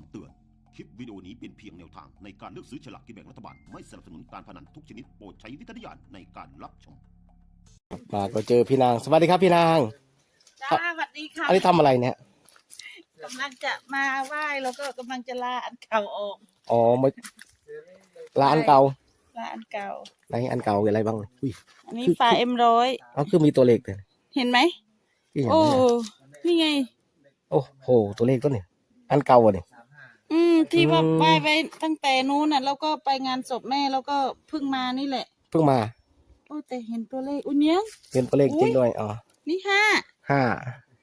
ำเตือน คลิปวิดีโอนี้เป็นเพียงแนวทางในการเลือกซื้อฉลากกินแบ่งรัฐบาล ไม่สนับสนุนการพนันทุกชนิดโปรดใช้วิจารณญาณในการรับชม มาก็เจอพี่นาง สวัสดีครับพี่นาง จ้าสวัสดีค่ะอันนี้ทำอะไรเนี่ยกำลังจะมาไหว้แล้วก็กำลังจะลาอันเก่าออกอ๋อมาร้านเก่าลาอันเก่า ไหนอันเก่ามีอะไรบ้างอุ้ยอันนี้ฝาเอ็มร้อยเอาคือมีตัวเลขเลยเห็นไหมที่เห็นโอ้เนี่ยนี่ไงโอ้โหตัวเลขตัวนี้อันเก่าอะนี่ อืม ที่ว่าอืมไหว้ไว้ตั้งแต่นู้นน่ะ แล้วก็ไปงานศพแม่แล้วก็เพิ่งมานี่แหละ เพิ่งมา โอ้แต่เห็นตัวเลขอุ้ยเนี้ยเป็นตัวเลขจริงด้วยอ๋อนี่ห้าห้า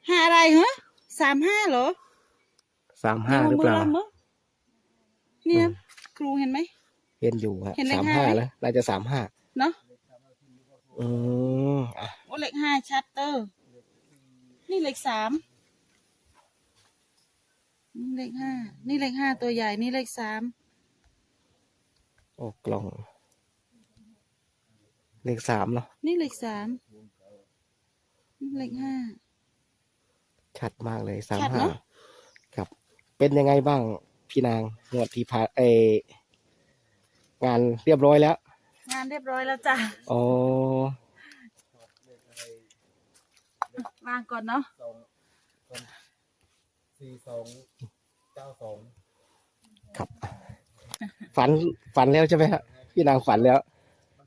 ห้าอะไรเหรอสามห้าเหรอสามห้าหรือเปล่าดี๋ยวมดูเนี่ยครูเห็นไหมเห็นอยู่ฮะเห็นเลขสามห้าห้าไหมแล้วน่าจะสามห้าเนาะอืมอะโอ้เลขห้าชัดเตอร์ นี่เลขสาม นี่เลขห้า นี่เลขห้าตัวใหญ่ นี่เลขสามโอ้กล่อง เลขสามเนาะนี่เลขสามนี่เลขห้า ชัดมากเลยสามชัดห้าเนอะ ครับ เป็นยังไงบ้างพี่นางงวดที่พาเองานเรียบร้อยแล้ว งานเรียบร้อยแล้วจ้ะ อ๋อ วางก่อนเนาะ สี่สองเก้าสองครับ ฝันฝันแล้วใช่ไหมฮะพี่นางฝันแล้ว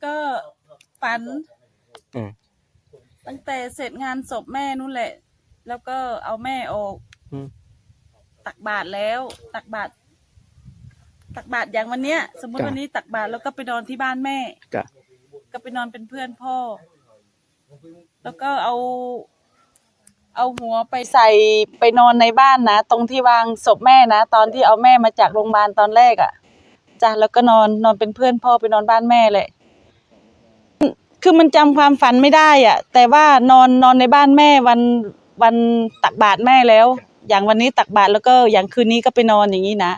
ก็ฝัน อืม ตั้งแต่เสร็จงานศพแม่นู่นแหละ แล้วก็เอาแม่ออก อืม ตักบาตรแล้ว ตักบาตรตักบาตรอย่างวันเนี้ย สมมติจ้ะ วันนี้ตักบาตรแล้วก็ไปนอนที่บ้านแม่จ้ะก็ไปนอนเป็นเพื่อนพ่อ แล้วก็เอา เอาหัวไปใส่ไปนอนในบ้านนะ ตรงที่วางศพแม่นะ ตอนที่เอาแม่มาจากโรงพยาบาลตอนแรกอะ่ะจ้ะแล้วก็นอนนอนเป็นเพื่อนพ่อไปนอนบ้านแม่เลย คือมันจำความฝันไม่ได้อะ่ะ แต่ว่านอนนอนในบ้านแม่วันวันตักบาตรแม่แล้ว อย่างวันนี้ตักบาตรแล้วก็อย่างคืนนี้ก็ไปนอนอย่างนี้นะ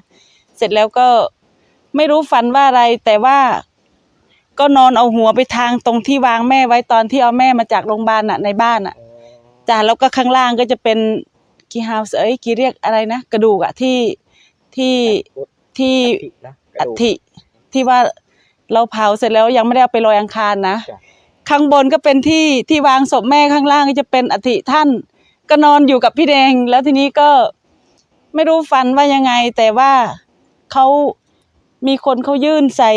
เสร็จแล้วก็ไม่รู้ฝันว่าอะไร แต่ว่าก็นอนเอาหัวไปทางตรงที่วางแม่ไว้ตอนที่เอาแม่มาจากโรงพยาบาลน่ะในบ้านอะ จ้ะแล้วก็ข้างล่างก็จะเป็นกีฮาวส์เอ้ยกีเรียกอะไรนะกระดูกอะที่ที่ที่นะกอัระดูกฐิที่ว่าเราเผาเสร็จแล้วยังไม่ได้เอาไปลอยอังคารนะจ้ะข้างบนก็เป็นที่ที่วางศพแม่ข้างล่างก็จะเป็นอัฐิท่าน ก็นอนอยู่กับพี่แดง แล้วทีนี้ก็ไม่รู้ฟันว่ายังไง แต่ว่าเขามีคนเขายื่นใส่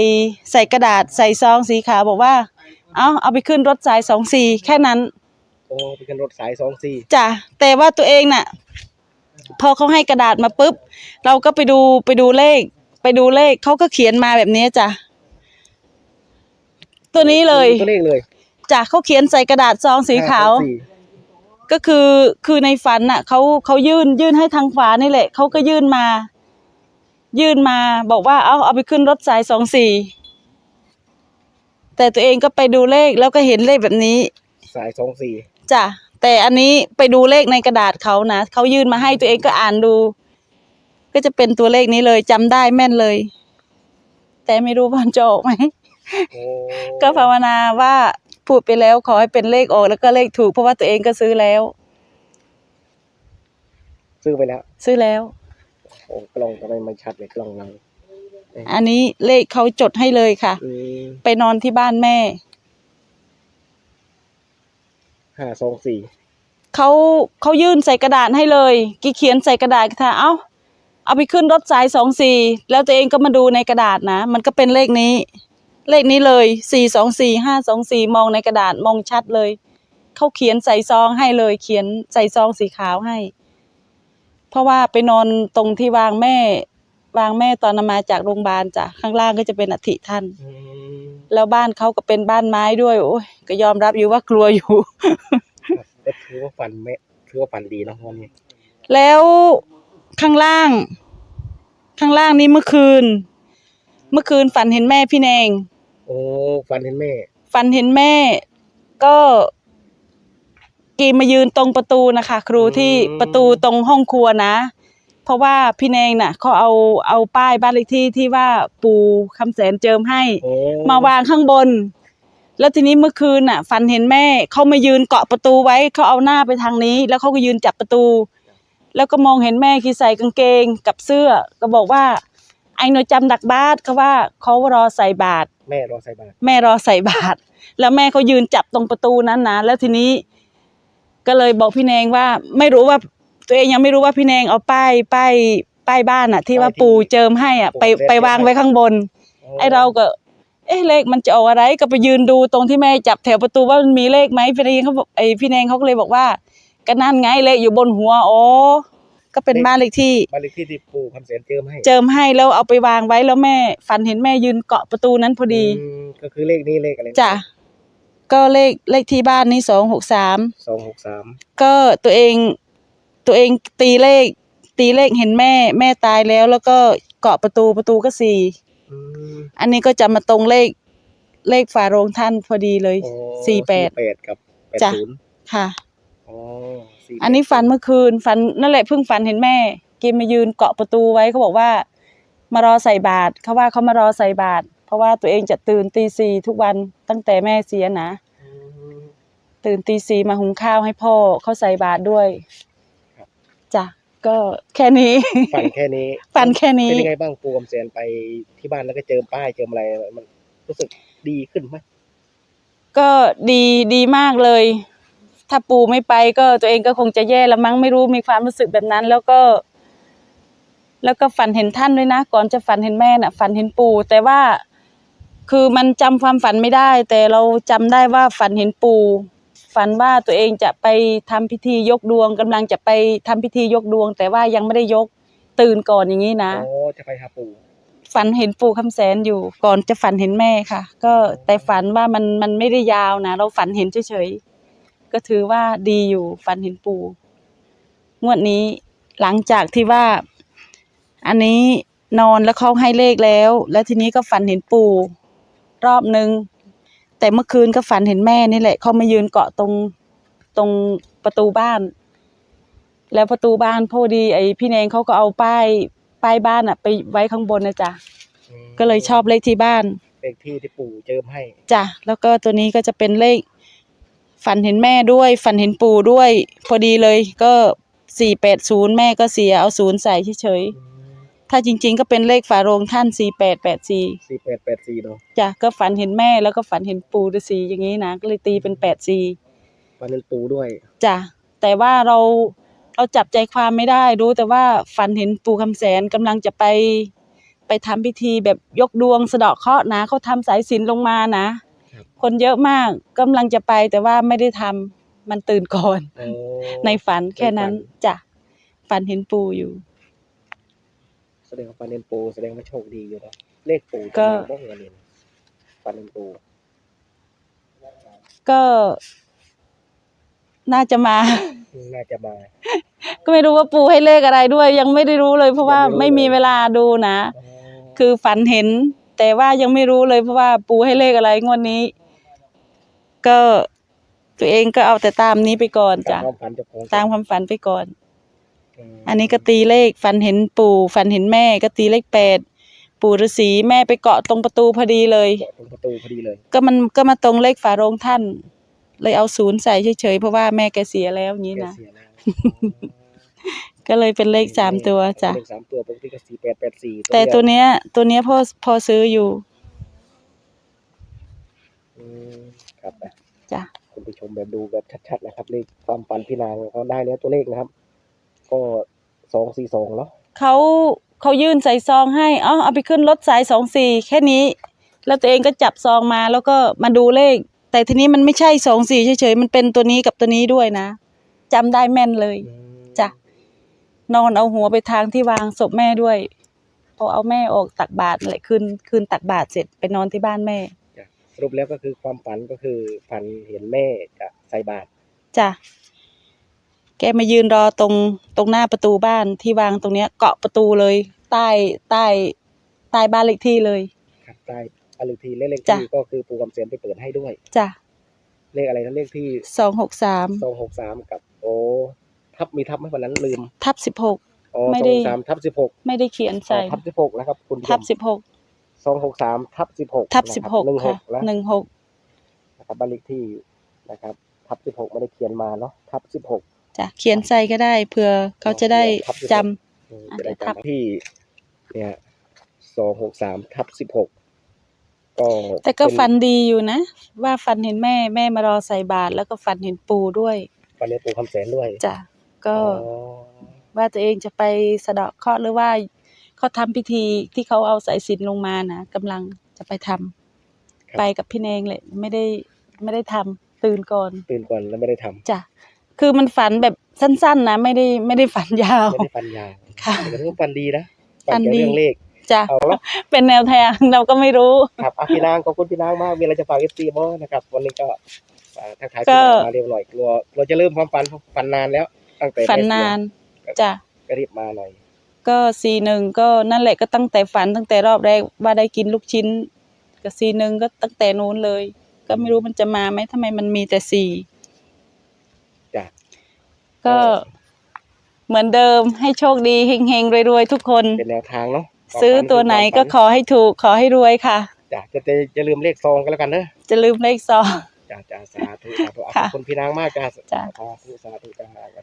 ใส่กระดาษใส่ซองสีขาวบอกว่า เอาเอาไปขึ้นรถสายสองสี่แค่นั้น โอ้เป็นรถสายสองสี่จ้ะแต่ว่าตัวเองน่ะ พอเขาให้กระดาษมาปุ๊บ เราก็ไปดูไปดูเลข ไปดูเลขเขาก็เขียนมาแบบนี้จ้ะตัวนี้เลยตัวเลขเลยจ้ะเขาเขียนใส่กระดาษซองสีขาวห้สองสี่ก็คือคือในฝันน่ะเขาเขายื่นยื่นให้ทางขวานี่แหละเขาก็ยื่นมา ยื่นมาบอกว่าเอาเอาไปขึ้นรถสายสองสี่แต่ตัวเองก็ไปดูเลขแล้วก็เห็นเลขแบบนี้ สายสองสี่ จ้ะแต่อันนี้ไปดูเลขในกระดาษเขานะเขายื่นมาให้ตัวเองก็อ่านดู ก็จะเป็นตัวเลขนี้เลยจำได้แม่นเลย แต่ไม่รู้ว่ามันจะออกไหม โอ้ก็ภาวนาว่าพูดไปแล้วขอให้เป็นเลขออกแล้วก็เลขถูกเพราะว่าตัวเองก็ซื้อแล้ว ซื้อไปแล้วซื้อแล้ว โอ้กล้องทำไมมันชัดเลยกล้องเราอันนี้เลขเขาจดให้เลยค่ะ อืมไปนอนที่บ้านแม่ ห้าสองสี่เขาเขายื่นใส่กระดาษให้เลยกี่เขียนใส่กระดาษค่ะเอาเอาไปขึ้นรถสายสองสี่แล้วตัวเองก็มาดูในกระดาษนะ มันก็เป็นเลขนี้ เลขนี้เลยสี่สองสี่ห้าสองสี่มองในกระดาษมองชัดเลยเขาเขียนใส่ซองให้เลย เขียนใส่ซองสีขาวให้ เพราะว่าไปนอนตรงที่วางแม่ วางแม่ตอนนำมาจากโรงพยาบาลจ้ะข้างล่างก็จะเป็นอัฐิท่านอืม แล้วบ้านเขาก็เป็นบ้านไม้ด้วย โอ้ยก็ยอมรับอยู่ว่ากลัวอยู่ครับก็ถือว่าฝันไม่ถือว่าฝันดีเนาะวันนี้แล้วข้างล่าง ข้างล่างนี้เมื่อคืน เมื่อคืนฝันเห็นแม่พี่แนง โอ้ฝันเห็นแม่ ฝันเห็นแม่ ก็กีมายืนตรงประตูนะคะ ครูที่ประตูตรงห้องครัวนะ เพราะว่าพี่แนงน่ะเขาเอาเอาป้ายบ้านเลขที่ที่ว่าปู่คำแสนเจิมให้ โอ้มาวางข้างบน แล้วทีนี้เมื่อคืนน่ะ ฝันเห็นแม่เขามายืนเกาะประตูไว้เขาเอาหน้าไปทางนี้ แล้วเขาก็ยืนจับประตู แล้วก็มองเห็นแม่ขี่ใส่กางเกงกับเสื้อ ก็บอกว่า ไอ้หนูจำดักบาทเขาว่าเขารอใส่บาตรแม่รอใส่บาตรแม่รอใส่บาตรแล้วแม่เขายืนจับตรงประตูนั้นนะแล้วทีนี้ ก็เลยบอกพี่แนงว่า ไม่รู้ว่า ตัวเองยังไม่รู้ว่าพี่แนงเอาป้ายป้ายป้ายบ้านอะ ที่ว่าปู่เจิมให้อะ ไปไปวางไว้ข้างบน ไอเราก็ เอ๊ะเลขมันจะออกอะไรก็ไปยืนดูตรงที่แม่จับแถวประตูว่ามันมีเลขไหมพี่แนงเขาบอกไอพี่แนงเขาก็เลยบอกว่าก็นั่นไงเลขอยู่บนหัวอ๋อก็เป็นบ้านเลขที่บ้านเลขที่ที่ปู่คำเสนเจิมให้ เจิมให้แล้วเอาไปวางไว้แล้วแม่ฝันเห็นแม่ยืนเกาะประตูนั้นพอดีอืมก็คือเลขนี้เลขอะไรจ้ะก็เลขเลขที่บ้านนี่สองหกสามสองหกสามก็ตัวเอง ตัวเองตีเลข ตีเลขเห็นแม่ แม่ตายแล้ว แล้วก็เกาะประตูประตูก็สี่อืมอันนี้ก็จะมาตรงเลขเลขฝาโรงท่านพอดีเลย โอ้สี่แปดแปดกับแปดจ้ะ ศูนย์ค่ะ อ๋อสี่แปดอันนี้ฝันเมื่อคืนฝันนั่นแหละเพิ่งฝันเห็นแม่กินมายืนเกาะประตูไว้เขาบอกว่า มารอใส่บาตรเขาว่าเขามารอใส่บาตรเพราะว่าตัวเองจะตื่นตีสี่ทุกวันตั้งแต่แม่เสียนะ อืมตื่นตีสี่มาหุงข้าวให้พ่อเขาใส่บาตรด้วยครับ จ้ะก็แค่นี้ ฝันแค่นี้ฝันแค่นี้ เป็นยังไงบ้างปู่คำเสนไปที่บ้านแล้วก็เจอป้ายเจออะไรมันรู้สึกดีขึ้นไหมก็ดีดีมากเลย ถ้าปู่ไม่ไปก็ตัวเองก็คงจะแย่ละมั้งไม่รู้มีความรู้สึกแบบนั้น แล้วก็ แล้วก็ฝันเห็นท่านด้วยนะ ก่อนจะฝันเห็นแม่น่ะ ฝันเห็นปู่แต่ว่าคือมันจำความฝันไม่ได้ แต่เราจำได้ว่าฝันเห็นปู่ ฝันว่าตัวเองจะไปทำพิธียกดวงกำลังจะไปทำพิธียกดวง แต่ว่ายังไม่ได้ยกตื่นก่อนอย่างนี้นะโอ้จะไปหาปู่ฝันเห็นปู่คำแสนอยู่ก่อนจะฝันเห็นแม่ค่ะ ก็แต่ฝันว่ามันมันไม่ได้ยาวนะเราฝันเห็นเฉยๆก็ถือว่าดีอยู่ฝันเห็นปู่งวดนี้หลังจากที่ว่า อันนี้นอนแล้วเขาให้เลขแล้ว แล้วทีนี้ก็ฝันเห็นปู่รอบนึง แต่เมื่อคืนก็ฝันเห็นแม่นี่แหละเขามายืนเกาะตรงตรงประตูบ้าน แล้วประตูบ้านพอดี ไอ้พี่เนงเขาก็เอาป้ายป้ายบ้านอะไปไว้ข้างบนนะจ๊ะอืมก็เลยชอบเลขที่บ้านเลขที่ที่ปู่เจิมให้จ้ะแล้วก็ตัวนี้ก็จะเป็นเลข ฝันเห็นแม่ด้วย ฝันเห็นปู่ด้วย พอดีเลย ก็สี่แปดศูนย์แม่ก็เสียเอาศูนย์ใส่เฉยๆ ถ้าจริง ๆ ก็เป็นเลขฝาโรงท่านสี่แปดแปดสี่สี่แปดแปดสี่เนาะจ้ะก็ฝันเห็นแม่แล้วก็ฝันเห็นปู่ฤาษีอย่างนี้นะก็เลยตีเป็นแปดสี่วันนั้นปู่ด้วยจ้ะแต่ว่าเราเราจับใจความไม่ได้รู้แต่ว่าฝันเห็นปู่คำแสนกำลังจะไป ไปทำพิธีแบบยกดวงสะเดาะเคราะห์นะเขาทำสายสิญจนลงมานะครับคนเยอะมากกำลังจะไปแต่ว่าไม่ได้ทำมันตื่นก่อนโอ้ในฝันแค่นั้นในฝันจ้ะฝันเห็นปู่อยู่ แสดงว่าฟันเนนปูแสดงว่าโชคดีอยู่เนาะเลขปูจะก็มาบ้องเงินฟันเนนปูก็น่าจะมา น่าจะมา ก็ไม่รู้ว่าปู่ให้เลขอะไรด้วย ยังไม่ได้รู้เลย เพราะว่ายังไม่ไม่รู้มีเลยเวลาดูนะอ๋อคือฝันเห็น แต่ว่ายังไม่รู้เลยเพราะว่าปู่ให้เลขอะไรงวดนี้ ก็ตัวเองก็เอาแต่ตามนี้ไปก่อนตาจ้ะมความฝันเจ้าของตามความฝันไปก่อนม อันนี้ก็ตีเลขฝันเห็นปู่ฝันเห็นแม่ก็ตีเลขแปดปู่ฤาษีแม่ไปเกาะตรงประตูพอดีเลย เกาะตรงประตูพอดีเลย ก็มันก็มาตรงเลขฝาโรงท่าน เลยเอาศูนย์ใส่เฉยๆเพราะว่าแม่แกเสียแล้วอย่างนี้แกนะเสียแล้วก็เลยเป็นเลขสามตัวจ้ะ เลขสามตัวปกติก็สี่แปดแปดสี่แต่ตัวเนี้ย ตัวเนี้ยพ่อพอซื้ออยู่อืมครับอะจ้ะ คุณผู้ชมแบบดูแบบชัดๆนะครับเลขความฝันพี่นางเขาได้แล้วตัวเลขนะครับ ก็สองสี่สองเนาะเขาเขายื่นใส่ซองให้เอ๋อเอาไปขึ้นรถสายสองสี่แค่นี้ แล้วตัวเองก็จับซองมาแล้วก็มาดูเลข แต่ทีนี้มันไม่ใช่สองสี่เฉยๆมันเป็นตัวนี้กับตัวนี้ด้วยนะจำได้แม่นเลยอืมจ้ะนอนเอาหัวไปทางที่วางศพแม่ด้วยพอเอาแม่ออกตักบาตรแหละคืนคืนตักบาตรเสร็จไปนอนที่บ้านแม่จ้ะสรุปแล้วก็คือความฝันก็คือฝันเห็นแม่จะใส่บาตรจ้ะ แกมายืนรอตรงตรงหน้าประตูบ้านที่วางตรงเนี้ย เกาะประตูเลย ใต้ใต้ใต้บ้านเลขที่เลย ครับได้อลิทีเลขเลขจ้ะที่ก็คือปูกำเสียนไปเปิดให้ด้วย จ้ะ เลขอะไรนะเลขที่สองหกสามสองหกสามกับ โอ้ทับมีทับไหมวันนั้นลืม ทับสิบหก อ๋อไม่สอได้งสามทับสิบหกไม่ได้เขียนใส่ ทับสิบหกนะครับ คุณผู้ชทับมสิบหกสองหกสามทับสิบหกทับสิบหกหนึ่งหค่ะกแล้วหนึ่งหกนะครับบ้านเลขที่นะครับ ทับสิบหกไม่ได้เขียนมาเนาะทับสิบหก จ้ะเขียนใส่ก็ได้เผื่อเขาจะได้จำ อืมอะจะได้เดี๋ยวทับ จำที่ เนี่ยสองหกสามทับสิบหกก็แต่ก็เป็ฝันดีอยู่นะ ว่าฝันเห็นแม่แม่มารอใส่บาตรแล้วก็ฝันเห็นปูด้วยฝันในปู่คำแสนด้วยจ้ะก็อ๋อว่าตัวเองจะไปสะเดาะเคราะห์หรือว่าเขาทำพิธีที่เขาเอาสายสิญจนลงมานะกำลังจะไปทำไปกับพี่เนงเลยไม่ได้ไม่ได้ทำตื่นก่อนตื่นก่อนแล้วไม่ได้ทำจ้ะ คือมันฝันแบบสั้น ๆ นะ ไม่ได้ไม่ได้ฝันยาว ไม่ได้ฟันยาวค่ะ แต่ก็ถือว่าฟันดีนะฟัฟันนดีเกี่ยวเรื่องเลข จ้ะเอาละ เป็นแนวทางเราก็ไม่รู้ ครับอะพี่นางขอบคุณพี่นางมากมีอะไรจะฝากเอฟซีบ้างนะครับ วันนี้ก็อ่าทักทายก็พี่นางมาเร็วหน่อยกลัวเราจะเริ่มความฝันฝันนานแล้ว ตั้งแต่ฝันแม่เสียนาน จ้ะ ก็รีบมาหน่อย ก็ซีหนึ่งก็นั่นแหละก็ตั้งแต่ฝันตั้งแต่รอบแรกว่าได้กินลูกชิ้นกับซีหนึ่งก็ตั้งแต่นู้นเลย ก็ไม่รู้มันจะมาไหมทำไมมันมีแต่สี่ จ้ะก็เหมือนเดิมให้โชคดีเฮงๆรวยๆ ทุกคน เป็นแนวทางเนาะซื้อตัวไหนก็ขอให้ถูกขอให้รวยค่ะ จ้ะจะจะจะลืมเลขซองกันแล้วกันเนอะจะลืมเลขซอง จ้ะจ้ะสาธุสาธุอะขค่ะอบคุณพี่นางมากจ้ะจ้ะ สาธุสาธุจ้ะสวัสดี